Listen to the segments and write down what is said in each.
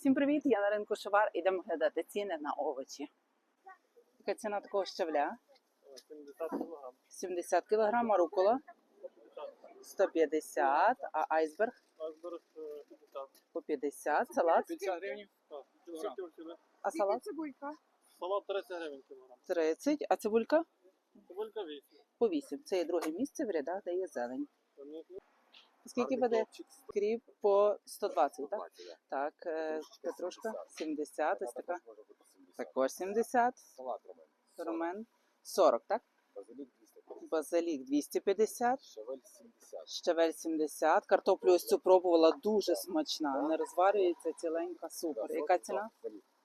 Всім привіт! Я на ринку Шовар. Ідемо глядати ціни на овочі. Яка ціна такого щавля? 70 кг. 70 кг, рукола 150, а айсберг Айсберг е, 50. по 50, салат, 50 гривень? А салат цибулька? Салат 30 гривень кілограм. 30, а цибулька Цибулька 8. по 8. Це є друге місце в рядах, де є зелень. Скільки буде? Кріп по 120, так? Так, е, петрушка 70, ось така. Також 70, Салат ромен. ромен 40, так? Базилік 250. Базилік 250, Шавель 70. щавель 70. Картоплю ось цю пробувала дуже смачна, не розварюється ціленька, супер. Яка ціна?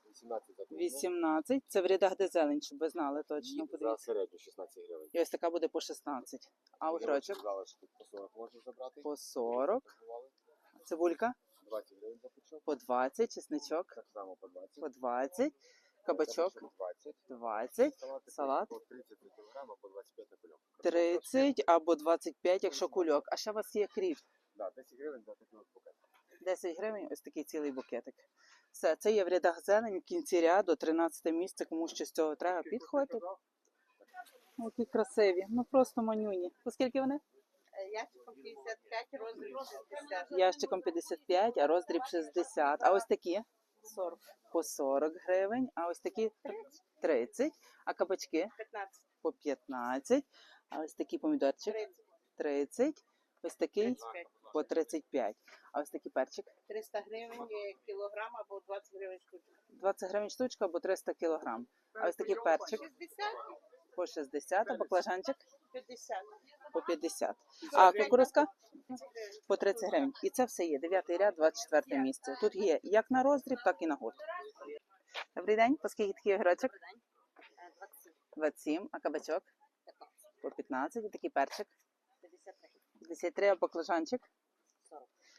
18 за 18. Це в рядах де зелень, щоб ви знали точно. За Подивіться. середню 16 гривень. І ось така буде по 16. А огірочок Сказали, що тут по 40 можна забрати. по 40. Торгували.Цибулька 20 гривень за пучок. по 20, чесничок Так само по 20. по 20, кабачок 20. 20, Салати салат. по 30 на кілограм або 25 на кульок. 30 або 25, якщо кульок. А ще у вас є кріп. Да, 10 гривень за такий от букет. 10 гривень, ось такий цілий букетик. Все, це є в рядах зелень, в кінці ряду, 13 місце, кому що з цього треба, підходьте. Ну, Які красиві, ну просто манюні. Оскільки вони? Ящиком 55, розмір 60. Ящиком 55, а роздріб 60. А ось такі 40. по 40 гривень, а ось такі 30, а кабачки 15. по 15, а ось такий помідорчик 30. 30, ось такий 35. По 35, а ось такий перчик 300 гривень кілограм або 20 гривень штука. 20 гривень штучка або 300 кілограм. А ось такий перчик 60, по 60, а баклажанчик 50. по 50. А кукурузка по 30 гривень. І це все є. 9 ряд, 24 місце. Тут є як на роздріб, так і на гурт. Добрий день. По скільки такий огірочок? 27. А кабачок? По 15. І такий перчик? 53. А баклажанчик?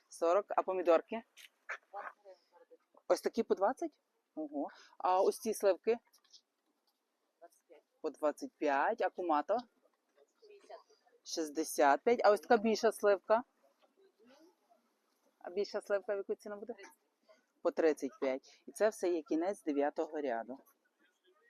40. А помідорки? Ось такі по 20? Ого. А ось ці сливки? По 25. А кумато? 65. А ось така більша сливка? А більша сливка в яку ціну буде? По 35. І це все є кінець 9 ряду.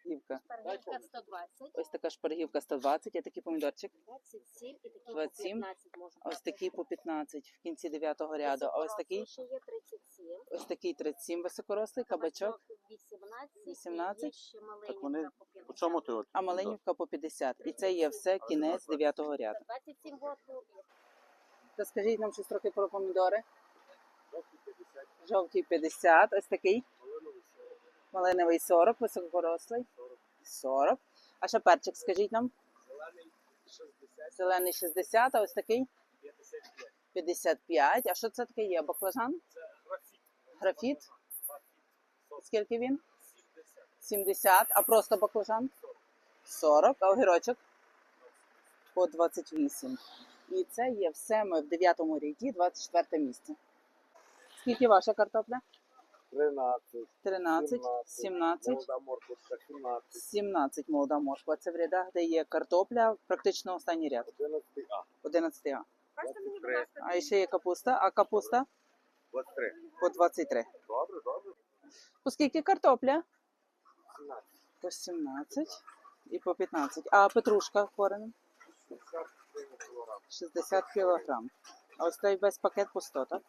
Гівка. Шпаргівка 120, Ось така шпаргівка 120, а такий помідорчик. 27 і такий 27, по 15 можна. Ось такий по 15 в кінці 9 ряду. А ось такий, Ще є 37. ось такий 37 високорослий, кабачок, 18. 18. І є ще маленька вони по 50. По чому ти от? а маленівка по 50. І це є все кінець 9 ряду. 27 років. Розкажіть нам щось трохи про помідори. Жовтий 50, ось такий. Малиновий 40, високорослий. 40. А ще перчик, скажіть нам. Зелений 60, а ось такий 55. А що це таке є? Баклажан? Це Графіт. Графіт? Скільки він? 70. А просто баклажан? 40. А огірочок? По 28. І це є все ми в 9 ряді, 24 місце. Скільки ваша картопля? 13. 13, 17, Молода морквочка 17. 17 молода морква. Це в рядах, де є картопля, практично останній ряд. 11 А. 11 А. 23. А ще є капуста, а капуста 23. по 23. Добре, добре. По скільки картопля? 17. По 17 і по 15. А петрушка корена? 60 кілограм. 60 кілограм. А ось той весь пакет по 100, так?